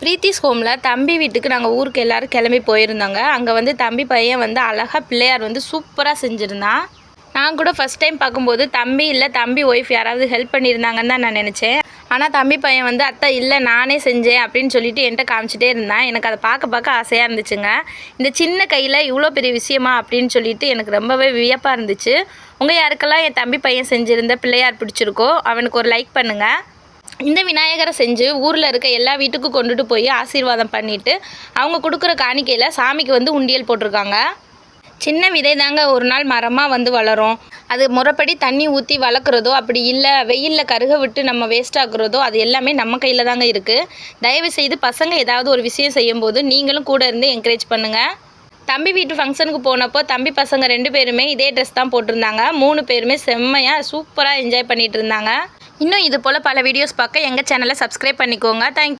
பிரீத்திஸ் ஹோமில் தம்பி வீட்டுக்கு நாங்கள் ஊருக்கு எல்லோரும் கிளம்பி போயிருந்தோங்க. அங்கே வந்து தம்பி பையன் வந்து அழகாக பிள்ளையார் வந்து சூப்பராக செஞ்சுருந்தான். நான் கூட ஃபஸ்ட் டைம் பார்க்கும்போது தம்பி இல்லை தம்பி ஒய்ஃப் யாராவது ஹெல்ப் பண்ணியிருந்தாங்கன்னு தான் நான் நினச்சேன். ஆனால் தம்பி பையன் வந்து அத்தை இல்லை நானே செஞ்சேன் அப்படின்னு சொல்லிட்டு என்கிட்ட காமிச்சிட்டே இருந்தான். எனக்கு அதை பார்க்க பார்க்க ஆசையாக இருந்துச்சுங்க. இந்த சின்ன கையில் இவ்வளோ பெரிய விஷயமா அப்படின்னு சொல்லிட்டு எனக்கு ரொம்பவே வியப்பாக இருந்துச்சு. உங்கள் யாருக்கெல்லாம் என் தம்பி பையன் செஞ்சுருந்த பிள்ளையார் பிடிச்சிருக்கோ அவனுக்கு ஒரு லைக் பண்ணுங்கள் இந்த விநாயகரை செஞ்சு ஊரில் இருக்க எல்லா வீட்டுக்கும் கொண்டுட்டு போய் ஆசீர்வாதம் பண்ணிவிட்டு அவங்க கொடுக்குற காணிக்கையில் சாமிக்கு வந்து உண்டியல் போட்டிருக்காங்க. சின்ன விதை தாங்க ஒரு நாள் மரமாக வந்து வளரும். அது முறைப்படி தண்ணி ஊற்றி வளர்க்குறதோ அப்படி இல்லை வெயிலில் கருக விட்டு நம்ம வேஸ்ட் ஆக்குறதோ அது எல்லாமே நம்ம கையில் தாங்க இருக்குது தயவு செய்து பசங்க ஏதாவது ஒரு விஷயம் செய்யும்போது நீங்களும் கூட இருந்து என்கரேஜ் பண்ணுங்கள் தம்பி வீட்டு ஃபங்க்ஷனுக்கு போனப்போ தம்பி பசங்க ரெண்டு பேருமே இதே ட்ரெஸ் தான் போட்டிருந்தாங்க. மூணு பேருமே செம்மையாக சூப்பராக என்ஜாய் பண்ணிகிட்டு இருந்தாங்க. இன்னும் இது போல் பல வீடியோஸ் பார்க்க எங்கள் சேனலை சப்ஸ்கிரைப் பண்ணிக்கோங்க. தேங்க்